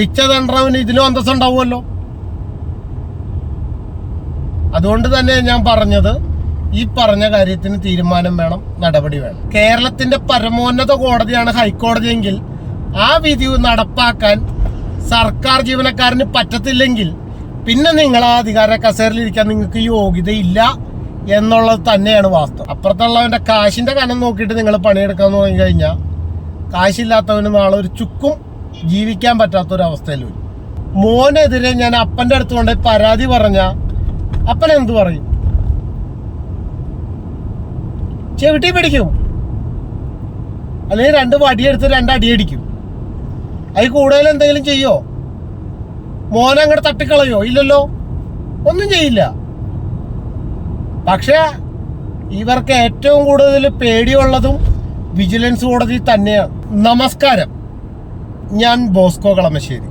പിച്ച തണ്ടവന് ഇതിലും അന്തസ് ഉണ്ടാവുമല്ലോ അതുകൊണ്ട് തന്നെ ഞാൻ പറഞ്ഞത് ഈ പറഞ്ഞ കാര്യത്തിന് തീരുമാനം വേണം നടപടി വേണം. കേരളത്തിന്റെ പരമോന്നത കോടതിയാണ് ഹൈക്കോടതിയെങ്കിൽ ആ വിധി നടപ്പാക്കാൻ സർക്കാർ ജീവനക്കാരന് പറ്റത്തില്ലെങ്കിൽ പിന്നെ നിങ്ങൾ ആ അധികാര കസേരയിലിരിക്കാൻ നിങ്ങൾക്ക് യോഗ്യതയില്ല എന്നുള്ളത് തന്നെയാണ് വാസ്തവം. അപ്പുറത്തുള്ളവന്റെ കാശിന്റെ കനം നോക്കിയിട്ട് നിങ്ങൾ പണിയെടുക്കാന്ന് തുടങ്ങി കഴിഞ്ഞാൽ കാശില്ലാത്തവന് നാളെ ഒരു ചുക്കും ജീവിക്കാൻ പറ്റാത്ത അവസ്ഥയിൽ വരും മോനെതിരെ ഞാൻ അപ്പന്റെ അടുത്ത് കൊണ്ട് പരാതി പറഞ്ഞ അപ്പൻ എന്തു പറയും? ചെവിട്ടി പിടിക്കും. അല്ലെങ്കിൽ രണ്ട് വടിയെടുത്ത് രണ്ട് അടിയടിക്കും അതിൽ കൂടുതൽ എന്തെങ്കിലും ചെയ്യോ? മോനെ അങ്ങോട്ട് തട്ടിക്കളയോ? ഇല്ലല്ലോ. ഒന്നും ചെയ്യില്ല. പക്ഷേ ഇവർക്ക് ഏറ്റവും കൂടുതൽ പേടിയുള്ളതും വിജിലൻസ് കോടതി തന്നെയാണ്. നമസ്കാരം. ഞാൻ ബോസ്കോ കളമശ്ശേരി.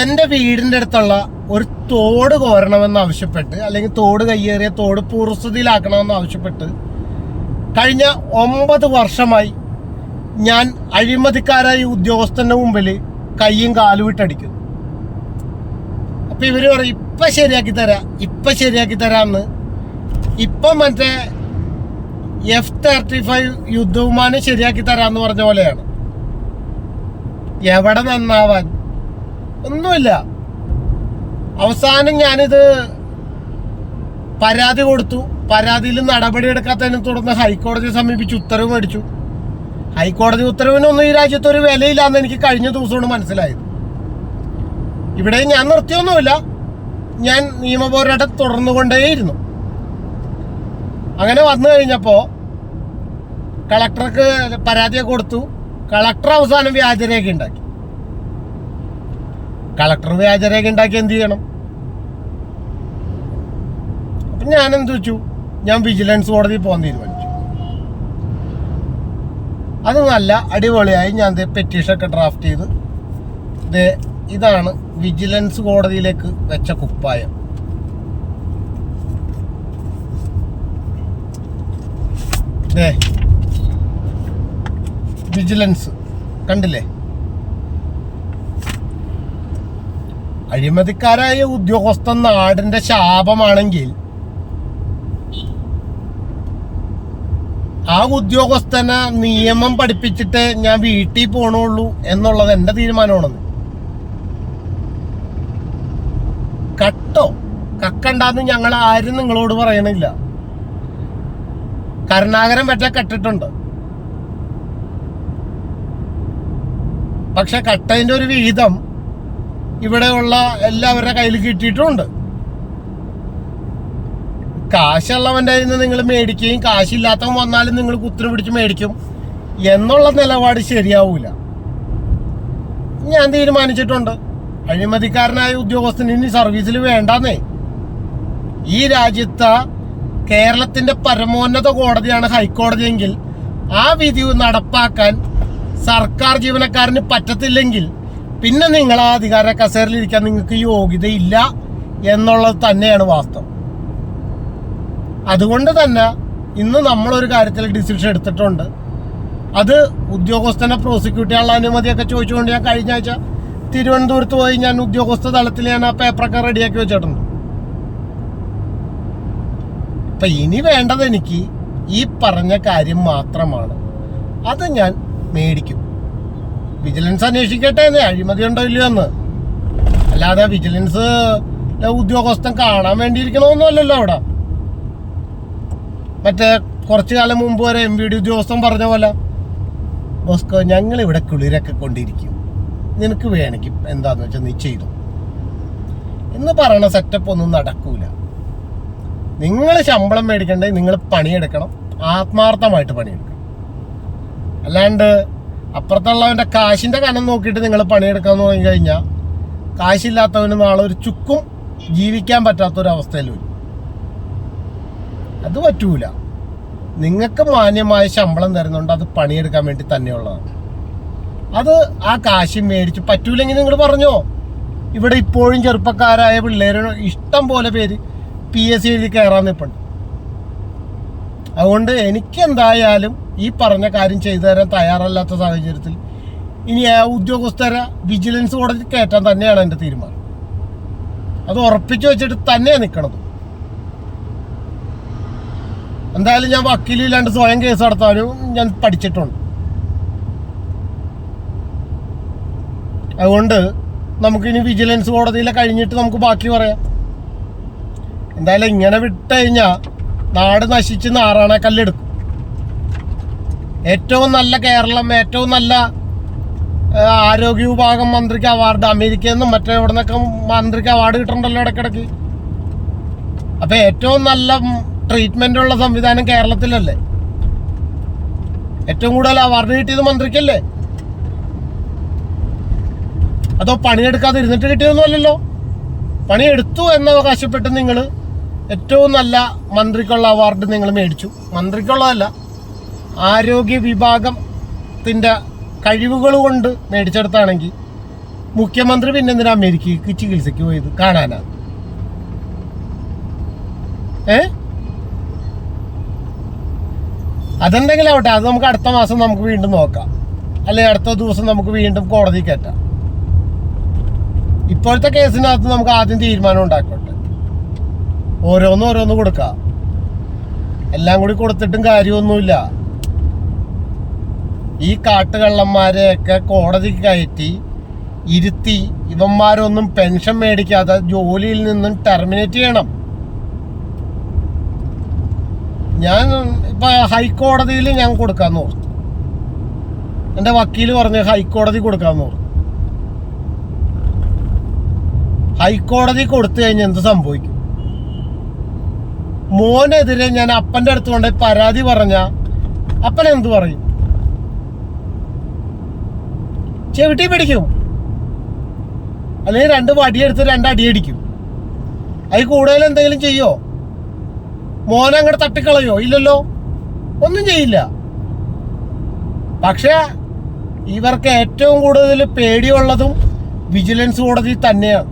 എന്റെ വീടിന്റെ അടുത്തുള്ള ഒരു തോട് കോരണമെന്ന് ആവശ്യപ്പെട്ട് അല്ലെങ്കിൽ തോട് കയ്യേറിയ തോട് പൂർവസ്ഥിതിയിലാക്കണമെന്ന് ആവശ്യപ്പെട്ട് കഴിഞ്ഞ ഒമ്പത് വർഷമായി ഞാൻ അഴിമതിക്കാരായ ഉദ്യോഗസ്ഥന്റെ മുമ്പിൽ കയ്യും കാലും ഇട്ടടിക്കുന്നു. അപ്പം ഇവർ പറയും ഇപ്പം ശരിയാക്കി തരാം ഇപ്പം ശരിയാക്കി തരാമെന്ന് ഇപ്പം മറ്റേ എഫ് തേർട്ടി ഫൈവ് യുദ്ധവിമാനം ശരിയാക്കി തരാന്ന് പറഞ്ഞ പോലെയാണ്. എവിടെ നന്നാവാൻ? ഒന്നുമില്ല. അവസാനം ഞാനിത് പരാതി കൊടുത്തു. പരാതിയിൽ നടപടി എടുക്കാത്തതിനെ തുടർന്ന് ഹൈക്കോടതിയെ സമീപിച്ച് ഉത്തരവ് മേടിച്ചു. ഹൈക്കോടതി ഉത്തരവിനൊന്നും ഈ രാജ്യത്ത് ഒരു വിലയില്ലാന്ന് എനിക്ക് കഴിഞ്ഞ ദിവസമാണ് മനസ്സിലായത്. ഇവിടെ ഞാൻ നിർത്തിയൊന്നുമില്ല. ഞാൻ നിയമപോരാട്ടം തുടർന്നുകൊണ്ടേയിരുന്നു. അങ്ങനെ വന്നു കഴിഞ്ഞപ്പോൾ കളക്ടർക്ക് പരാതിയൊക്കെ കൊടുത്തു. കളക്ടർ അവസാനം വ്യാജരേഖ ഉണ്ടാക്കി. കളക്ടർ വ്യാജരേഖ ഉണ്ടാക്കി എന്ത് ചെയ്യണം? അപ്പം ഞാൻ എന്ത് വെച്ചു? ഞാൻ വിജിലൻസ് കോടതി പോകാൻ തീരുമാനിച്ചു. അത് നല്ല അടിപൊളിയായി ഞാൻ പെറ്റീഷൻ ഒക്കെ ഡ്രാഫ്റ്റ് ചെയ്ത്. ഇതാണ് വിജിലൻസ് കോടതിയിലേക്ക് വെച്ച കുപ്പായം. വിജിലൻസ് കണ്ടില്ലേ? അഴിമതിക്കാരായ ഉദ്യോഗസ്ഥൻ നാടിന്റെ ശാപമാണെങ്കിൽ ആ ഉദ്യോഗസ്ഥനെ നിയമം പഠിപ്പിച്ചിട്ട് ഞാൻ വീട്ടിൽ പോണുള്ളൂ എന്നുള്ളത് എന്റെ തീരുമാനമാണെന്ന്. കട്ടോ? കക്കണ്ടാന്ന് ഞങ്ങൾ ആരും നിങ്ങളോട് പറയണില്ല. കരുണാകരൻ പറ്റ കെട്ടിട്ടുണ്ട്. പക്ഷെ കട്ടതിന്റെ ഒരു വിഹിതം ഇവിടെയുള്ള എല്ലാവരുടെ കയ്യിൽ കിട്ടിയിട്ടുമുണ്ട് കാശുള്ളവന്റെ കയ്യിൽ നിന്ന് നിങ്ങൾ മേടിക്കുകയും കാശില്ലാത്തവൻ വന്നാലും നിങ്ങൾ കുത്തിരി പിടിച്ച് മേടിക്കും എന്നുള്ള നിലപാട് ശരിയാവൂല. ഞാൻ തീരുമാനിച്ചിട്ടുണ്ട്. അഴിമതിക്കാരനായ ഉദ്യോഗസ്ഥന് ഇനി സർവീസിൽ വേണ്ടെന്നേ. ഈ രാജ്യത്ത് കേരളത്തിന്റെ പരമോന്നത കോടതിയാണ് ഹൈക്കോടതിയെങ്കിൽ ആ വിധി നടപ്പാക്കാൻ സർക്കാർ ജീവനക്കാരന് പറ്റത്തില്ലെങ്കിൽ പിന്നെ നിങ്ങൾ ആ അധികാര കസേരയിലിരിക്കാൻ നിങ്ങൾക്ക് യോഗ്യതയില്ല എന്നുള്ളത് തന്നെയാണ് വാസ്തവം. അതുകൊണ്ട് തന്നെ ഇന്ന് നമ്മളൊരു കാര്യത്തിൽ ഡിസിഷൻ എടുത്തിട്ടുണ്ട്. അത് ഉദ്യോഗസ്ഥനെ പ്രോസിക്യൂട്ട് ചെയ്യാനുള്ള അനുമതിയൊക്കെ ചോദിച്ചുകൊണ്ട് ഞാൻ കഴിഞ്ഞ ആഴ്ച തിരുവനന്തപുരത്ത് പോയി ഞാൻ ഉദ്യോഗസ്ഥ തലത്തിൽ ഞാൻ ആ പേപ്പറൊക്കെ റെഡിയാക്കി വെച്ചിട്ടുണ്ട്. ഇപ്പൊ ഇനി വേണ്ടത് എനിക്ക് ഈ പറഞ്ഞ കാര്യം മാത്രമാണ്. അത് ഞാൻ മേടിക്കും. വിജിലൻസ് അന്വേഷിക്കട്ടെ എന്ന് അഴിമതി ഉണ്ടോ ഇല്ലയോ എന്ന്. അല്ലാതെ വിജിലൻസ് ഉദ്യോഗസ്ഥൻ കാണാൻ വേണ്ടിയിരിക്കണമെന്നല്ലല്ലോ അവിടെ. മറ്റേ കുറച്ചു കാലം മുമ്പ് വരെ എം വി ഡി ഉദ്യോഗസ്ഥൻ പറഞ്ഞ പോലെ ബോസ്കോ ഞങ്ങൾ ഇവിടെ കുളിരൊക്കെ കൊണ്ടിരിക്കും. നിനക്ക് വേണമെങ്കിൽ എന്താന്ന് വെച്ചാൽ നീ ചെയ്തു. എന്ന് പറയണ സെറ്റപ്പ് ഒന്നും നടക്കൂല. നിങ്ങൾ ശമ്പളം മേടിക്കണ്ടേ നിങ്ങൾ പണിയെടുക്കണം. ആത്മാർത്ഥമായിട്ട് പണിയെടുക്കണം. അല്ലാണ്ട് അപ്പുറത്തുള്ളവന്റെ കാശിന്റെ കനം നോക്കിയിട്ട് നിങ്ങൾ പണിയെടുക്കാൻ തുടങ്ങി കഴിഞ്ഞാൽ കാശില്ലാത്തവന് നാളെ ഒരു ചുക്കും ജീവിക്കാൻ പറ്റാത്തൊരവസ്ഥയിൽ വരും. അത് പറ്റൂല. നിങ്ങൾക്ക് മാന്യമായ ശമ്പളം തരുന്നുണ്ട് അത് പണിയെടുക്കാൻ വേണ്ടി തന്നെയുള്ളതാണ്. അത് ആ കാശ് മേടിച്ച് പറ്റൂലെങ്കിൽ നിങ്ങൾ പറഞ്ഞോ? ഇവിടെ ഇപ്പോഴും ചെറുപ്പക്കാരായ പിള്ളേർ ഇഷ്ടം പോലെ പേര് പി എസ് സി എഴുതി കയറാൻ നിൽപ്പുണ്ട് അതുകൊണ്ട് എനിക്ക് എന്തായാലും ഈ പറഞ്ഞ കാര്യം ചെയ്തു തരാൻ തയ്യാറല്ലാത്ത സാഹചര്യത്തിൽ ഇനി ആ ഉദ്യോഗസ്ഥരെ വിജിലൻസ് കോടതി കയറ്റാൻ തന്നെയാണ് എന്റെ തീരുമാനം. അത് ഉറപ്പിച്ചു വെച്ചിട്ട് തന്നെ നിൽക്കണത് എന്തായാലും ഞാൻ വക്കീലില്ലാണ്ട് സ്വയം കേസ് നടത്താനും ഞാൻ പഠിച്ചിട്ടുണ്ട്. അതുകൊണ്ട് നമുക്കിനി വിജിലൻസ് കോടതിയിലെ കഴിഞ്ഞിട്ട് നമുക്ക് ബാക്കി പറയാം. എന്തായാലും ഇങ്ങനെ വിട്ട് കഴിഞ്ഞാൽ നാട് നശിച്ച് നാറാണ കല്ലെടുക്കും. ഏറ്റവും നല്ല കേരളം ഏറ്റവും നല്ല ആരോഗ്യ വിഭാഗം മന്ത്രിക്ക് അവാർഡ് അമേരിക്കയിൽ നിന്നും മറ്റേ എവിടെ നിന്നൊക്കെ മന്ത്രിക്ക് അവാർഡ് കിട്ടുന്നുണ്ടല്ലോ ഇടയ്ക്കിടയ്ക്ക്. അപ്പം ഏറ്റവും നല്ല ട്രീറ്റ്മെന്റ് ഉള്ള സംവിധാനം കേരളത്തിലല്ലേ? ഏറ്റവും കൂടുതൽ അവാർഡ് കിട്ടിയത് മന്ത്രിക്കല്ലേ? അതോ പണിയെടുക്കാതെ ഇരുന്നിട്ട് കിട്ടിയൊന്നുമല്ലല്ലോ പണിയെടുത്തു എന്ന് അവകാശപ്പെട്ട് നിങ്ങൾ ഏറ്റവും നല്ല മന്ത്രിക്കുള്ള അവാർഡ് നിങ്ങൾ മേടിച്ചു. മന്ത്രിക്കുള്ളതല്ല ആരോഗ്യ വിഭാഗത്തിന്റെ കഴിവുകൾ കൊണ്ട് മേടിച്ചെടുത്താണെങ്കിൽ മുഖ്യമന്ത്രി പിന്നെ എന്തിനാ അമേരിക്കയ്ക്ക് ചികിത്സയ്ക്ക് പോയത്? കാണാനാ. ഏ? അതെന്തെങ്കിലും ആവട്ടെ അത് നമുക്ക് അടുത്ത മാസം നമുക്ക് വീണ്ടും നോക്കാം. അല്ലെങ്കിൽ അടുത്ത ദിവസം നമുക്ക് വീണ്ടും കോടതി കയറ്റാം. ഇപ്പോഴത്തെ കേസിനകത്ത് നമുക്ക് ആദ്യം തീരുമാനം ഉണ്ടാക്കട്ടെ. ഓരോന്ന് ഓരോന്ന് കൊടുക്കാം. എല്ലാം കൂടി കൊടുത്തിട്ടും കാര്യമൊന്നുമില്ല. ഈ കാട്ടുകള്ളന്മാരെയൊക്കെ കോടതി കയറ്റി ഇരുത്തി ഇവന്മാരൊന്നും പെൻഷൻ മേടിക്കാതെ ജോലിയിൽ നിന്നും ടെർമിനേറ്റ് ചെയ്യണം. ഞാൻ ഇപ്പൊ ഹൈക്കോടതിയിൽ ഞാൻ കൊടുക്കാന്ന് ഓർത്തു. എന്റെ വക്കീൽ പറഞ്ഞ് ഹൈക്കോടതി കൊടുക്കാന്ന് ഓർത്തു. ഹൈക്കോടതി കൊടുത്തു കഴിഞ്ഞാൽ എന്ത് സംഭവിക്കും? മോനെതിരെ ഞാൻ അപ്പന്റെ അടുത്ത് കൊണ്ടുപോയി പരാതി പറഞ്ഞ അപ്പൻ എന്തു പറയും? ചെവിട്ടി പിടിക്കും. അല്ലെങ്കിൽ രണ്ട് വടിയെടുത്ത് രണ്ട് അടിയടിക്കും. അതിൽ കൂടുതൽ എന്തെങ്കിലും ചെയ്യോ? മോനെ അങ്ങോട്ട് തട്ടിക്കളയോ? ഇല്ലല്ലോ. ഒന്നും ചെയ്യില്ല. പക്ഷേ ഇവർക്ക് ഏറ്റവും കൂടുതൽ പേടിയുള്ളതും വിജിലൻസ് കോടതി തന്നെയാണ്.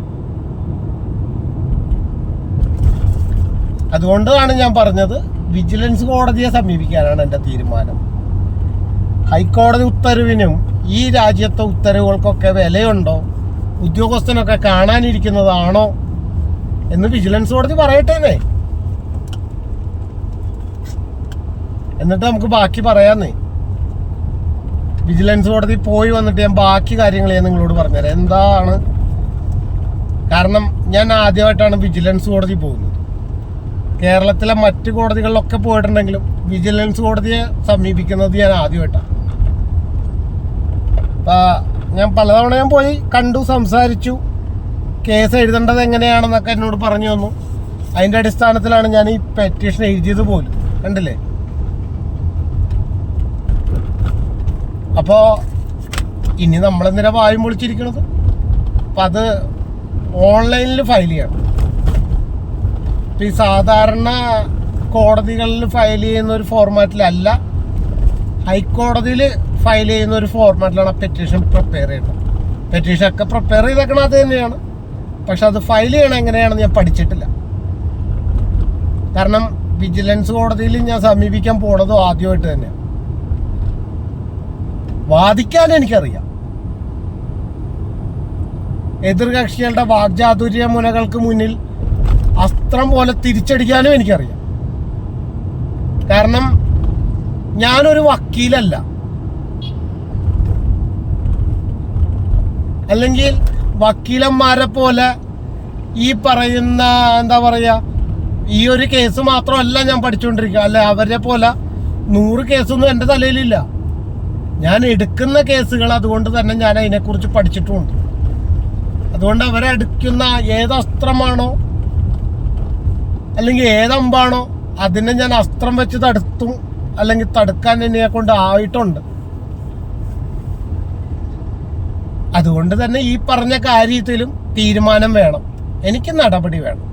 അതുകൊണ്ടാണ് ഞാൻ പറഞ്ഞത് വിജിലൻസ് കോടതിയെ സമീപിക്കാനാണ് എന്റെ തീരുമാനം. ഹൈക്കോടതി ഉത്തരവിനും ഈ രാജ്യത്തെ ഉത്തരവുകൾക്കൊക്കെ വിലയുണ്ടോ? ഉദ്യോഗസ്ഥനൊക്കെ കാണാനിരിക്കുന്നതാണോ? എന്ന് വിജിലൻസ് കോടതി പറയട്ടേന്നേ എന്നിട്ട് നമുക്ക് ബാക്കി പറയാന്നേ. വിജിലൻസ് കോടതി പോയി വന്നിട്ട് ഞാൻ ബാക്കി കാര്യങ്ങൾ ഞാൻ നിങ്ങളോട് പറഞ്ഞുതരാം. എന്താണ്? കാരണം ഞാൻ ആദ്യമായിട്ടാണ് വിജിലൻസ് കോടതി പോകുന്നത്. കേരളത്തിലെ മറ്റു കോടതികളിലൊക്കെ പോയിട്ടുണ്ടെങ്കിലും വിജിലൻസ് കോടതിയെ സമീപിക്കുന്നത് ഞാൻ ആദ്യമായിട്ടാണ് അപ്പോൾ ഞാൻ പലതവണ ഞാൻ പോയി കണ്ടു സംസാരിച്ചു. കേസ് എഴുതേണ്ടത് എങ്ങനെയാണെന്നൊക്കെ എന്നോട് പറഞ്ഞു തന്നു. അതിന്റെ അടിസ്ഥാനത്തിലാണ് ഞാൻ ഈ പെറ്റീഷൻ എഴുതിയത് പോലും. കണ്ടില്ലേ? അപ്പോൾ ഇനി നമ്മളെന്തിനാ വായും പൊളിച്ചിരിക്കണത്? അപ്പം അത് ഓൺലൈനിൽ ഫയൽ ചെയ്യണം. ഇപ്പൊ ഈ സാധാരണ കോടതികളിൽ ഫയൽ ചെയ്യുന്ന ഒരു ഫോർമാറ്റിലല്ല ഹൈക്കോടതിയിൽ ഫയൽ ചെയ്യുന്ന ഒരു ഫോർമാറ്റിലാണ് പെറ്റീഷൻ പ്രിപ്പയർ ചെയ്യുന്നത്. പെറ്റീഷൻ ഒക്കെ പ്രിപ്പയർ ചെയ്തേക്കണം അത് തന്നെയാണ്. പക്ഷെ അത് ഫയൽ ചെയ്യണം എങ്ങനെയാണെന്ന് ഞാൻ പഠിച്ചിട്ടില്ല. കാരണം വിജിലൻസ് കോടതിയിൽ ഞാൻ സമീപിക്കാൻ പോണതും ആദ്യമായിട്ട് തന്നെയാണ്. വാദിക്കാൻ എനിക്കറിയാം. എതിർകക്ഷികളുടെ വാഗ്ചാതുര്യ മുനകൾക്ക് മുന്നിൽ അസ്ത്രം പോലെ തിരിച്ചടിക്കാനും എനിക്കറിയാം. കാരണം ഞാനൊരു വക്കീലല്ല. അല്ലെങ്കിൽ വക്കീലന്മാരെ പോലെ ഈ പറയുന്ന എന്താ പറയുക ഈ ഒരു കേസ് മാത്രമല്ല ഞാൻ പഠിച്ചുകൊണ്ടിരിക്കുക അല്ല അവരെ പോലെ നൂറ് കേസൊന്നും എന്റെ തലയിലില്ല. ഞാൻ എടുക്കുന്ന കേസുകൾ അതുകൊണ്ട് തന്നെ ഞാൻ അതിനെക്കുറിച്ച് പഠിച്ചിട്ടുമുണ്ട് അതുകൊണ്ട് അവരെടുക്കുന്ന ഏത് അസ്ത്രമാണോ അല്ലെങ്കിൽ ഏതമ്പാണോ അതിനെ ഞാൻ അസ്ത്രം വെച്ച് തടുത്തും അല്ലെങ്കിൽ തടുക്കാൻ എന്നെ കൊണ്ട് ആയിട്ടുണ്ട്. അതുകൊണ്ട് തന്നെ ഈ പറഞ്ഞ കാര്യത്തിലും തീരുമാനം വേണം. എനിക്ക് നടപടി വേണം.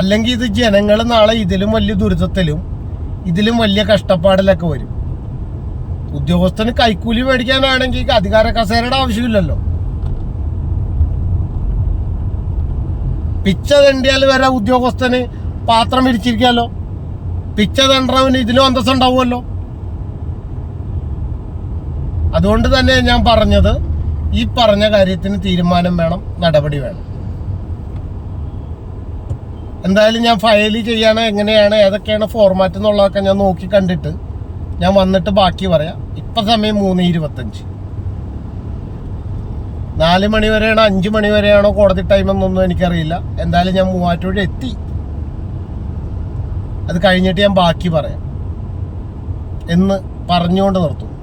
അല്ലെങ്കിൽ ഇത് ജനങ്ങൾ നാളെ ഇതിലും വലിയ ദുരിതത്തിലും ഇതിലും വലിയ കഷ്ടപ്പാടിലൊക്കെ വരും. ഉദ്യോഗസ്ഥന് കൈക്കൂലി മേടിക്കാനാണെങ്കിൽ അധികാര കസേരയുടെ ആവശ്യമില്ലല്ലോ. പിച്ച തണ്ടിയാൽ വരെ ഉദ്യോഗസ്ഥന് പാത്രം വിരിച്ചിരിക്കാമല്ലോ പിച്ച തണ്ടവന് ഇതിലും അന്തസ് ഉണ്ടാവുമല്ലോ അതുകൊണ്ട് തന്നെ ഞാൻ പറഞ്ഞത് ഈ പറഞ്ഞ കാര്യത്തിന് തീരുമാനം വേണം നടപടി വേണം. എന്തായാലും ഞാൻ ഫയൽ ചെയ്യാണ് എങ്ങനെയാണ് ഏതൊക്കെയാണ് ഫോർമാറ്റ് എന്നുള്ളതൊക്കെ ഞാൻ നോക്കി കണ്ടിട്ട് ഞാൻ വന്നിട്ട് ബാക്കി പറയാം. ഇപ്പം സമയം മൂന്ന് ഇരുപത്തഞ്ച്. നാല് മണി വരെയാണോ അഞ്ച് മണി വരെയാണോ കോടതി ടൈം എന്നൊന്നും എനിക്കറിയില്ല. എന്തായാലും ഞാൻ മൂവാറ്റുപുഴ എത്തി. അത് കഴിഞ്ഞിട്ട് ഞാൻ ബാക്കി പറയാം. എന്ന് പറഞ്ഞുകൊണ്ട് നിർത്തും